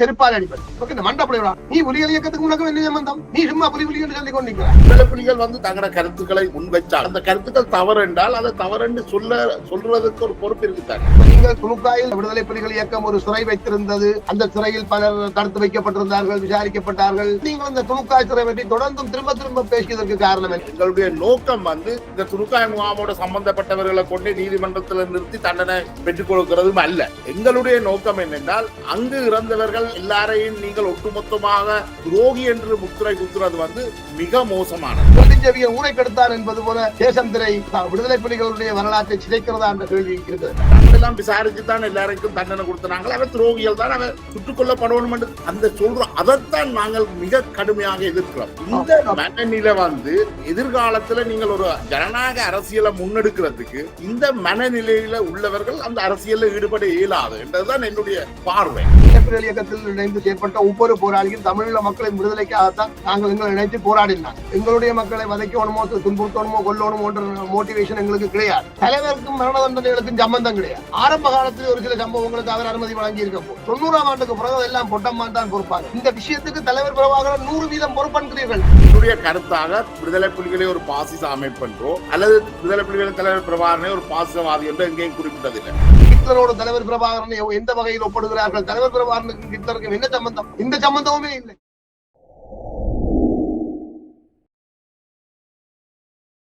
செருப்பால் அடிப்பது. ஓகே, இந்த மண்டபடி விடா. நீ புலிகள் இயக்கத்துக்கு உனக்கு என்ன சம்பந்தம்? நீ சும்மா புலி புலி என்று சொல்லி கொண்டிருக்கிற புலிகள் வந்து தங்களோட கருத்துக்களை முன்வைச்சால் அந்த கருத்துக்கள் தவறு என்றால் அதை தவறுன்னு சொல்ல சொல்றதுக்கு ஒரு பொறுப்பு இருக்குதாங்க நீங்கள் துணுக்காயில் விடுதலை புலிகள் இயக்கம் ஒரு சிறை வைத்திருந்தது. அந்த சிறையில் பலர் தடுத்து வைக்கப்பட்டிருந்தார்கள் விசாரிக்கப்பட்டார்கள். நீங்கள் அந்த துணுக்காய் சிறை பற்றி தொடர்ந்தும் திரும்ப திரும்ப பேசியதற்கு காரணம் எங்களுடைய நோக்கம் வந்து இந்த துருக்காய் முகாமோட சம்பந்தப்பட்டவர்களை கொண்டு நீதிமன்றத்தில் நிறுத்தி தண்டனை பெற்றுக் கொடுக்கிறதும் அல்ல. எங்களுடைய நோக்கம் என்னென்றால் அங்கு இறந்தவர்கள் எல்லாரையும் நீங்கள் ஒட்டுமொத்தமாக துரோகி என்று முத்திரை குத்துறது வந்து மிக மோசமானது. ஊரை கெடுத்தார் என்பது போல தேசம் திரை விடுதலை புலிகளுடைய வரலாற்றை சிதைக்கிறதா என்ற கேள்வி இருக்கிறது. எல்லாம் விசாரிச்சு தான் எல்லாருக்கும் தண்டனை கொடுத்தாங்க அவன் துரோகிகள் தான் அவன் சுட்டுக் கொல்லப்படணும் என்று அந்த சொல்றோம் அதைத்தான் நாங்கள் மிக கடுமையாக எதிர்க்கிறோம். இந்த மனநிலை வந்து எதிர்காலத்துல நீங்கள் ஒரு ஜனநாயக அரசியலை முன்னெடுக்கிறதுக்கு இந்த மனநிலையில உள்ளவர்கள் அந்த அரசியல்ல ஈடுபட இயலாது என்றதுதான் என்னுடைய பார்வை. விடுதலை புலிகள் இணைந்து செயற்பட்ட ஒவ்வொரு போராளியும் தமிழீழ மக்களின் விடுதலைக்காகத்தான் நாங்கள் எங்களை இணைத்து போராடினார் எங்களுடைய மக்களை வதைக்கணுமோ துன்புறுத்தணுமோ கொல்லணுமோ மோட்டிவேஷன் எங்களுக்கு கிடையாது. தலைவருக்கும் மரண தண்டனைகளுக்கும் சம்பந்தம் கிடையாது. ஆரம்ப காலத்தில் ஒரு சில சம்பவங்களுக்கு அவர் அனுமதி வழங்கி இருக்க தொண்ணூறாம் ஆண்டுக்கு பிறகு எல்லாம் பொட்டம்மா தான் பொறுப்பாங்க இந்த விஷயத்துக்கு தலைவர் பிரபாகரன் நூறு வீதம் பொறுப்பன்கிறீர்கள் என்னுடைய கருத்தாக விடுதலை புலிகளை ஒரு பாசிச அமைப்பு என்றோ அல்லது விடுதலை புலிகளின் தலைவர் பிரபாகரனை ஒரு பாசிசவாதி என்றோ எங்கேயும் குறிப்பிட்டதில்லை. ஹிட்லரோட தலைவர் பிரபாகரன் எந்த வகையில் ஒப்படுகிறார்கள்? தலைவர் பிரபாகரனுக்கும் ஹிட்லருக்கும் என்ன சம்பந்தம்? இந்த சம்பந்தமுமே இல்லை.